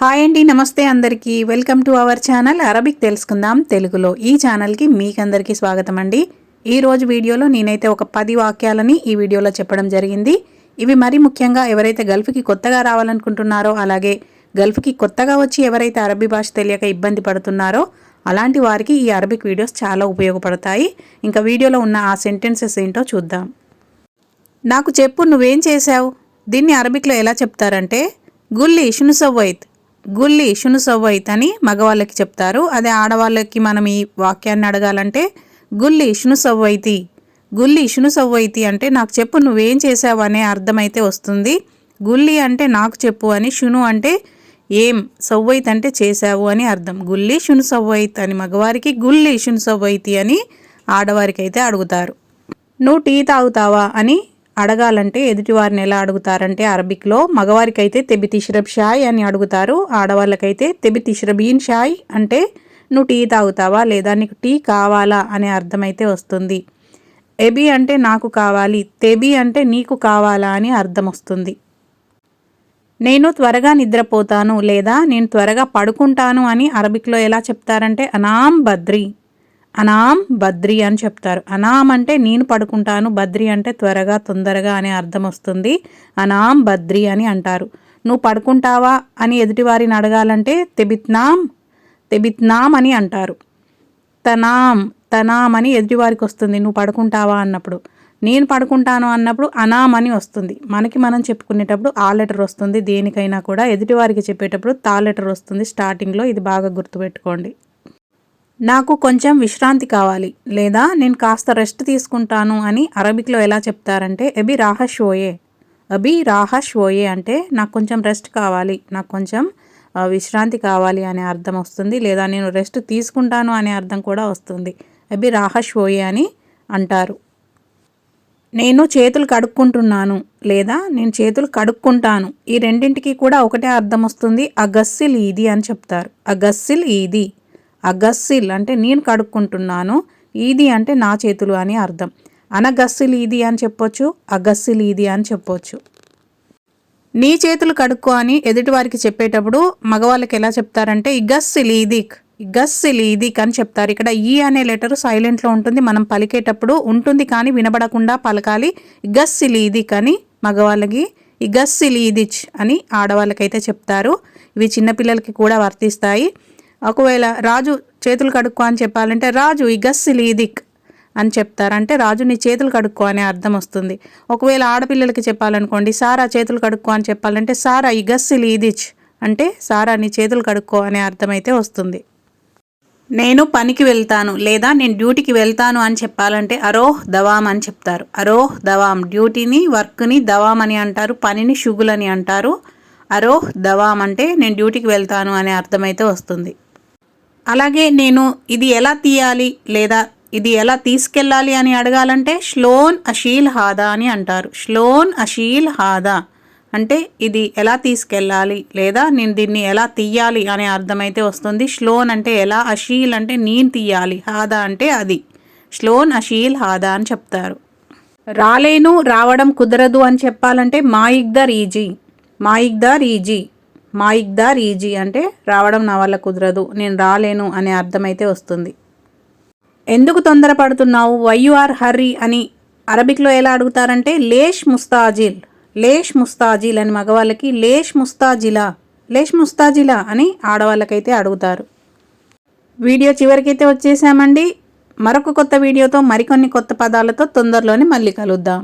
Hi అండి నమస్తే అందరికీ. Welcome to our channel Arabic తెలుసుకుందాం తెలుగులో. ఈ ఛానల్కి మీకందరికీ స్వాగతం అండి. ఈరోజు వీడియోలో నేనైతే ఒక పది వాక్యాలని ఈ వీడియోలో చెప్పడం జరిగింది. ఇవి మరీ ముఖ్యంగా ఎవరైతే గల్ఫ్కి కొత్తగా రావాలనుకుంటున్నారో అలాగే గల్ఫ్కి కొత్తగా వచ్చి ఎవరైతే అరబీ భాష తెలియక ఇబ్బంది పడుతున్నారో అలాంటి వారికి ఈ అరబిక్ వీడియోస్ చాలా ఉపయోగపడతాయి. ఇంకా వీడియోలో ఉన్న ఆ సెంటెన్సెస్ ఏంటో చూద్దాం. నాకు చెప్పు నువ్వేం చేశావు? దీన్ని అరబిక్లో ఎలా చెప్తారంటే గుల్లి షునుసవ్వైత్. గుల్లి షునుసవ్వైత్ అని మగవాళ్ళకి చెప్తారు. అదే ఆడవాళ్ళకి మనం ఈ వాక్యాన్ని అడగాలంటే గుల్లి షునుసవ్వైతి గుల్లి షునుసవ్వైతి అంటే నాకు చెప్పు నువ్వేం చేశావు? అనే అర్థమైతే వస్తుంది. గుల్లి అంటే నాకు చెప్పు అని షును అంటే ఏం సవ్వైత్ అంటే చేశావు అని అర్థం. గుల్లి షును సవ్వైత్ అని మగవారికి గుల్లి షును సవ్వైతి అని ఆడవారికి అయితే అడుగుతారు. నువ్వు టీ తాగుతావా? అని అడగాలంటే ఎదుటివారిని ఎలా అడుగుతారంటే అరబిక్లో మగవారికైతే అయితే తెబి తిష్రబ్ షాయ్ అని అడుగుతారు ఆడవాళ్ళకైతే తెబి తిష్రబీన్ షాయ్ అంటే నువ్వు టీ తాగుతావా లేదా నీకు టీ కావాలా అనే అర్థమైతే వస్తుంది. ఎబి అంటే నాకు కావాలి తెబి అంటే నీకు కావాలా అని అర్థం వస్తుంది. నేను త్వరగా నిద్రపోతాను లేదా నేను త్వరగా పడుకుంటాను అని అరబిక్లో ఎలా చెప్తారంటే అనాం బద్రి అనాం బద్రి అని చెప్తారు. అనాం అంటే నేను పడుకుంటాను బద్రి అంటే త్వరగా తొందరగా అనే అర్థం వస్తుంది. అనాం బద్రి అని అంటారు. నువ్వు పడుకుంటావా అని ఎదుటివారిని అడగాలంటే తెబిత్నాం తెబిత్నాం అని అంటారు. తనాం తనాం అని ఎదుటివారికి వస్తుంది. నువ్వు పడుకుంటావా అన్నప్పుడు. నేను పడుకుంటాను అన్నప్పుడు అనాం అని వస్తుంది. మనకి మనం చెప్పుకునేటప్పుడు ఆ లెటర్ వస్తుంది. దేనికైనా కూడా ఎదుటివారికి చెప్పేటప్పుడు తా లెటర్ వస్తుంది. స్టార్టింగ్లో ఇది బాగా గుర్తుపెట్టుకోండి. నాకు కొంచెం విశ్రాంతి కావాలి లేదా నేను కాస్త రెస్ట్ తీసుకుంటాను అని అరబిక్లో ఎలా చెప్తారంటే ఎబి రాహష్ ఓయే అబి రాహష్ ఓయే అంటే నాకు కొంచెం రెస్ట్ కావాలి నాకు కొంచెం విశ్రాంతి కావాలి అనే అర్థం వస్తుంది లేదా నేను రెస్ట్ తీసుకుంటాను అనే అర్థం కూడా వస్తుంది. అబి రాహష్ ఓయే అని అంటారు. నేను చేతులు కడుక్కుంటున్నాను లేదా నేను చేతులు కడుక్కుంటాను ఈ రెండింటికి కూడా ఒకటే అర్థం వస్తుంది అగస్సిల్ ఈది అని చెప్తారు. అగస్సిల్ ఈది. అగస్సిల్ అంటే నేను కడుక్కుంటున్నాను ఈది అంటే నా చేతులు అని అర్థం. అనగస్సిల్ ఈది అని చెప్పొచ్చు అగస్సిల్ ఈది అని చెప్పొచ్చు. నీ చేతులు కడుక్కో అని ఎదుటివారికి చెప్పేటప్పుడు మగవాళ్ళకి ఎలా చెప్తారంటే ఇగస్సిల్ ఈదిక్ ఇగస్సిల్ ఈదిక్ అని చెప్తారు. ఇక్కడ ఈ అనే లెటర్ సైలెంట్లో ఉంటుంది మనం పలికేటప్పుడు ఉంటుంది కానీ వినబడకుండా పలకాలి. ఇగస్సిల్ ఈదిక్ అని మగవాళ్ళకి ఇగస్సిల్ ఈదిచ్ అని ఆడవాళ్ళకైతే చెప్తారు. ఇవి చిన్నపిల్లలకి కూడా వర్తిస్తాయి. ఒకవేళ రాజు చేతులు కడుక్కో అని చెప్పాలంటే రాజు ఈ గస్సిలీదిక్ అని చెప్తారంటే రాజు నీ చేతులు కడుక్కో అనే అర్థం వస్తుంది. ఒకవేళ ఆడపిల్లలకి చెప్పాలనుకోండి సారా చేతులు కడుక్కో అని చెప్పాలంటే సారా ఈ గస్సిలీదిచ్ అంటే సారా నీ చేతులు కడుక్కో అనే అర్థమైతే వస్తుంది. నేను పనికి వెళ్తాను లేదా నేను డ్యూటీకి వెళ్తాను అని చెప్పాలంటే అరోహ్ దవాం అని చెప్తారు. అరోహ్ దవాం డ్యూటీని వర్క్ని దవాం అని అంటారు పనిని షుగుల్ అని అంటారు. అరోహ్ దవాం అంటే నేను డ్యూటీకి వెళ్తాను అనే అర్థమైతే వస్తుంది. అలాగే నేను ఇది ఎలా తీయాలి లేదా ఇది ఎలా తీసుకెళ్ళాలి అని అడగాలంటే ష్లోన్ అషీల్ హాదా అని అంటారు. ష్లోన్ అషీల్ హాదా అంటే ఇది ఎలా తీసుకెళ్ళాలి లేదా నేను దీన్ని ఎలా తీయాలి అనే అర్థమైతే వస్తుంది. ష్లోన్ అంటే ఎలా అషీల్ అంటే నేను తీయాలి హాదా అంటే అది. ష్లోన్ అషీల్ హాదా అని చెప్తారు. రాలేను రావడం కుదరదు అని చెప్పాలంటే మాయిగ్దర్ ఈజీ మాయిగ్దర్ ఈజీ మా ఈజీ అంటే రావడం నా వల్ల కుదరదు నేను రాలేను అనే అర్థమైతే వస్తుంది. ఎందుకు తొందరపడుతున్నావు? వై యు ఆర్ హర్రీ అని అరబిక్లో ఎలా అడుగుతారంటే లేష్ ముస్తాజిల్ లేష్ ముస్తాజిల్ అని మగవాళ్ళకి లేష్ ముస్తాజిలా లేష్ ముస్తాజిలా అని ఆడవాళ్ళకైతే అడుగుతారు. వీడియో చివరికైతే వచ్చేసామండి. మరొక కొత్త వీడియోతో మరికొన్ని కొత్త పదాలతో తొందరలోనే మళ్ళీ కలుద్దాం.